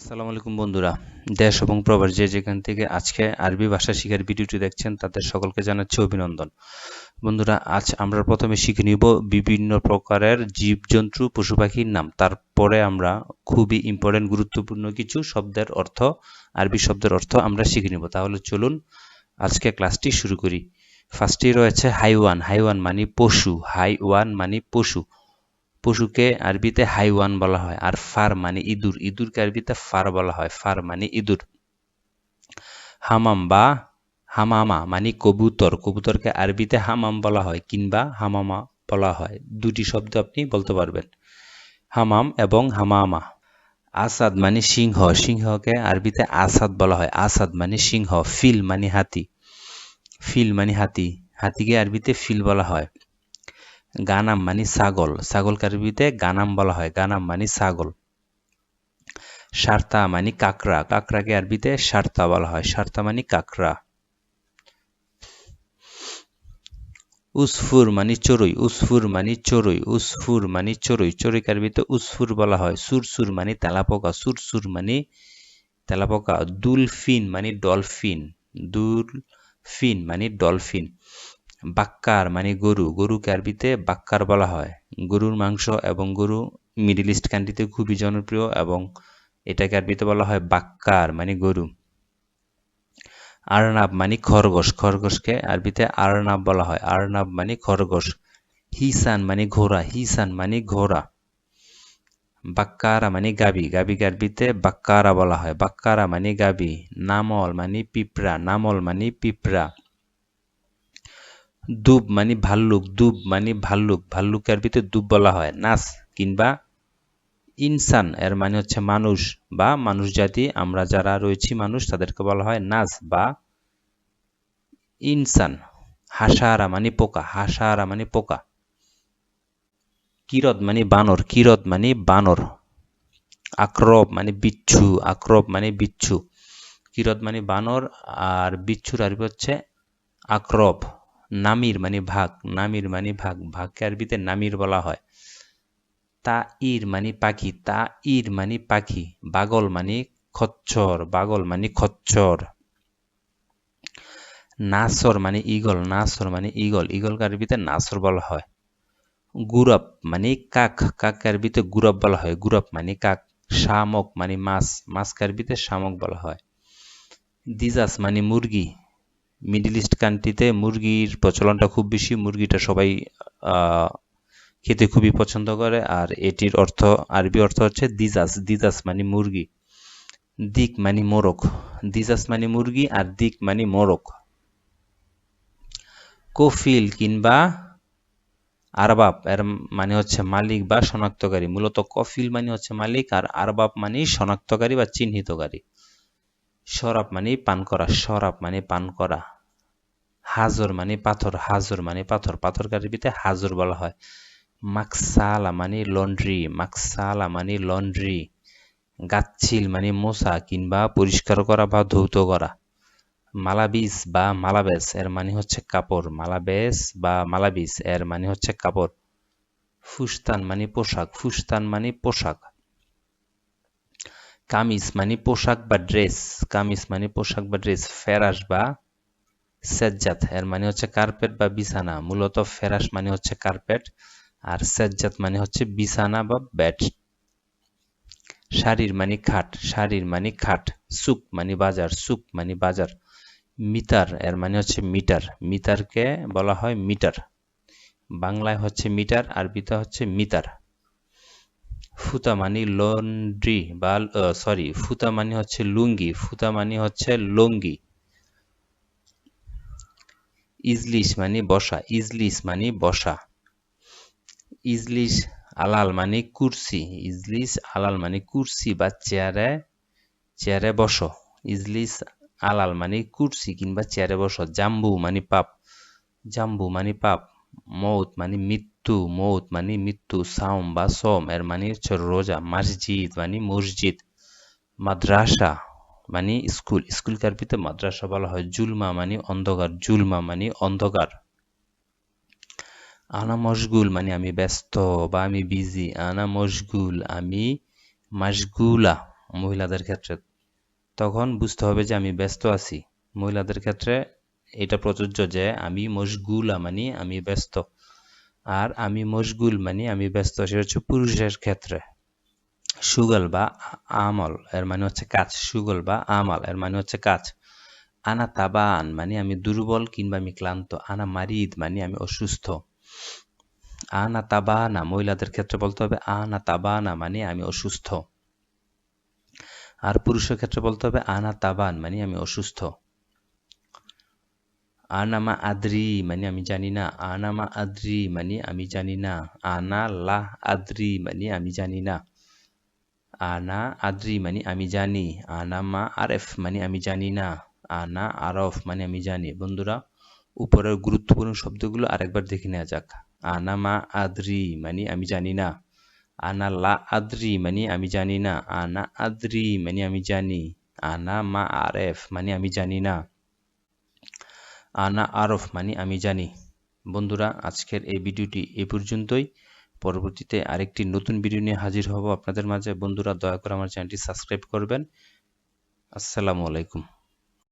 আসসালামু আলাইকুম বন্ধুরা। দেশ এবং প্রবাস যে যেখান থেকে আজকে আরবি ভাষা শিখার ভিডিওটি দেখছেন, তাদের সকলকে জানাচ্ছি অভিনন্দন। বন্ধুরা, আজ আমরা প্রথমে শিখে নিব বিভিন্ন প্রকারের জীবজন্তু, পশু পাখির নাম। তারপরে আমরা খুবই ইম্পর্টেন্ট গুরুত্বপূর্ণ কিছু শব্দের অর্থ, আরবি শব্দের অর্থ আমরা শিখে নিব। তাহলে চলুন আজকে ক্লাসটি শুরু করি। ফার্স্টে রয়েছে হাইওয়ান। হাইওয়ান মানে পশু। হাইওয়ান মানে পশু। পশুকে আরবিতে হাইওয়ান বলা হয়, আর ফার মানে ইঁদুর। ইঁদুরকে আরবিতে ফার বলা হয়। ফার মানে ইঁদুর। হামাম বা হামামা মানে কবুতর। কবুতরকে আরবিতে হামাম বলা হয় কিংবা হামামা বলা হয়। দুটি শব্দ আপনি বলতে পারবেন। হামাম এবং হামামা। আসাদ মানে সিংহ। সিংহকে আরবিতে আসাদ বলা হয়। আসাদ মানে সিংহ। ফিল মানে হাতি। ফিল মানে হাতি। হাতিকে আরবিতে ফিল বলা হয়। গানাম মানে ছাগল। ছাগল কারবিতে গানাম বলা হয়। গানাম মানে ছাগল। সার্তা মানে কাকড়া। কাকড়াকে আরবিতে সার্তা বলা হয়। সার্তা মানে কাকড়া। উসফুর মানে চড়ুই। উসফুর মানে চড়ুই। উসফুর মানে চড়ুই। চড়ুই কারবিতে উসফুর বলা হয়। সুরসুর মানে তেলাপোকা। সুরসুর মানে তেলাপোকা। দুলফিন মানে ডলফিন। দুলফিন মানে ডলফিন। বাক্কার মানে গরু। গরুকে আরবিতে বাক্কার বলা হয়। গরুর মাংস এবং গরু মিডিল ইস্ট কান্ট্রিতে খুবই জনপ্রিয় এবং এটাকে আরবিতে বলা হয় বাক্কার মানে গরু। আরনাব মানে খরগোশ। খরগোশকে আরবিতে আরনাব বলা হয়। আরনাব মানে খরগোশ। হিসান মানে ঘোড়া। হিসান মানে ঘোড়া। বাক্কারা মানে গাবি। গাবিকে আরবিতে বাক্কারা বলা হয়। বাক্কারা মানে গাবি। নামল মানে পিঁপড়া। নামল মানে পিঁপড়া। দুব মানে ভাল্লুক, দুব মানে ভাল্লুক ভাল্লুক আরবিতে দুব বলা হয়, নাস কিংবা ইনসান, এর মানে হচ্ছে মানুষ বা মানুষ জাতি, আমরা যারা রয়েছি মানুষ, তাদেরকে বলা হয় নাস বা ইনসান। হাসারা মানে পোকা, হাসারা মানে পোকা। কিরদ মানে বানর, কিরদ মানে বানর। আক্রব মানে বিচ্ছু, আক্রব মানে বিচ্ছু। কিরদ মানে বানর, আর বিচ্ছুর আরবি হচ্ছে আক্রব। নামির মানে ভাগ, নামির মানে ভাগ ভাগকে আরবিতে নামির বলা হয়। তা ইর মানে পাখি, তা ইর মানে পাখি, বাগল মানে খচ্চর, বাগল মানে খচ্চর। নাসর মানে ইগল নাসর মানে ইগল ইগল আরবিতে নাসর বলা হয়। গুরব মানে কাক কাক আরবিতে গুরব বলা হয়, গুরব মানে কাক, শামক মানে মাছ মাছ আরবিতে শামক বলা হয়। দিজাস মানে মুরগি মিডিল ইস্ট কান্ট্রিতে মুরগির প্রচলনটা খুব বেশি। মুরগিটা সবাই খেতে খুবই পছন্দ করে। আর এটির অর্থ, আরবি অর্থ হচ্ছে দিজাস। দিজাস মানে মুরগি। দিক মানে মোরক দিজাস মানে মুরগি আর দিক মানে মোরক কফিল কিংবা আরবাব, এর মানে হচ্ছে মালিক বা শনাক্তকারী। মূলত কফিল মানে হচ্ছে মালিক আর আরবাব মানে শনাক্তকারী বা চিহ্নিতকারী। শরাব মানে পান করা, শরাব মানে পান করা। হাজর মানে পাথর, হাজর মানে পাথর। পাথর কারিবিতে হাজর বলা হয়। মাকসালা মানে লন্ড্রি, মাকসালা মানে লন্ড্রি। গাচ্ছিল মানে মশা কিংবা পরিষ্কার করা বা ধৌত করা। মালাবিস বা মালাবেস এর মানে হচ্ছে কাপড়। মালাবেস বা মালাবিস, এর মানে হচ্ছে কাপড়। ফুস্তান মানে পোশাক, ফুস্তান মানে পোশাক। কামিজ মানে পোশাক বা ড্রেস কামিজ মানে পোশাক বা ড্রেস ফেরাস বা সেজ্জাত, এর মানে হচ্ছে কার্পেট বা বিছানা, মূলত ফেরাস মানে হচ্ছে কার্পেট আর সেজ্জাত মানে হচ্ছে বিছানা বা ব্যাট শাড়ির মানে খাট, শাড়ির মানে খাট সুক মানে বাজার সুক মানে বাজার। মিটার, এর মানে হচ্ছে মিটার, মিটারকে বলা হয় মিটার। বাংলায় হচ্ছে মিটার, আরবিতে হচ্ছে মিটার। ফুতা মানে লন্ড্রি বা সরি ফুতা মানে হচ্ছে লুঙ্গি ফুতা মানে হচ্ছে লঙ্গি। ইজলিশ মানে বসা, ইজলিশ মানে বসা। ইজলিশ আলাল মানে কুরসি, ইজলিশ আলাল মানে কুরসি বা চেয়ারে চেয়ারে বসো। ইজলিশ আলাল মানে কুরসি কিংবা চেয়ারে বসো। জাম্বু মানে পাপ, জাম্বু মানে পাপ মৌত মানে মৃত্যু। মৌত মানে মৃত্যু, সাওম বা সোম এর মানে হচ্ছে রোজা, মসজিদ মানে মসজিদ, মাদ্রাসা মানে স্কুল স্কুল কার্পিতে মাদ্রাসা বলা হয়? জুলমা মানে অন্ধকার, জুলমা মানে অন্ধকার। আনা মশগুল মানে আমি ব্যস্ত বা আমি বিজি, আনা মশগুল আমি মাসগুলা মহিলাদের ক্ষেত্রে। তখন বুঝতে হবে যে আমি ব্যস্ত আছি। মহিলাদের ক্ষেত্রে এটা প্রযোজ্য যে আমি মশগুলা মানে আমি ব্যস্ত। আর আমি মশগুল মানে আমি ব্যস্ত, সেটা হচ্ছে পুরুষের ক্ষেত্রে। সুগল বা আমল, এর মানে হচ্ছে কাজ। সুগল বা আমাল, এর মানে হচ্ছে কাজ। আনা তাবান মানে আমি দুর্বল কিংবা আমি ক্লান্ত। আনা মারিদ মানে আমি অসুস্থ। আনা তাবানা, মহিলাদের ক্ষেত্রে বলতে হবে আনা তাবানা মানে আমি অসুস্থ। আর পুরুষের ক্ষেত্রে বলতে হবে আনা তাবান মানে আমি অসুস্থ। আনামা আদ্রি মানে আমি জানি না আনামা আদ্রি মানে আমি জানি না আনা লাহ আদ্রি মানে আমি জানি না আনা আদ্রি মানে আমি জানি আনামা আরেফ মানে আমি জানি না আনা আরফ মানে আমি জানি বন্ধুরা উপরের গুরুত্বপূর্ণ শব্দগুলো আরেকবার দেখে নেওয়া যাক আনামা আদ্রি মানে আমি জানি না আনা লা আদ্রি মানে আমি জানি না আনা আদ্রি মানে আমি জানি আনা মা আরেফ মানে আমি জানি না আনা আরফ মানে আমি জানি। বন্ধুরা, আজকের এই ভিডিওটি এ পর্যন্তই। পরবর্তীতে আরেকটি নতুন ভিডিও নিয়ে হাজির হব আপনাদের মাঝে। বন্ধুরা, দয়া করে আমার চ্যানেলটি সাবস্ক্রাইব করবেন। আসসালামু আলাইকুম।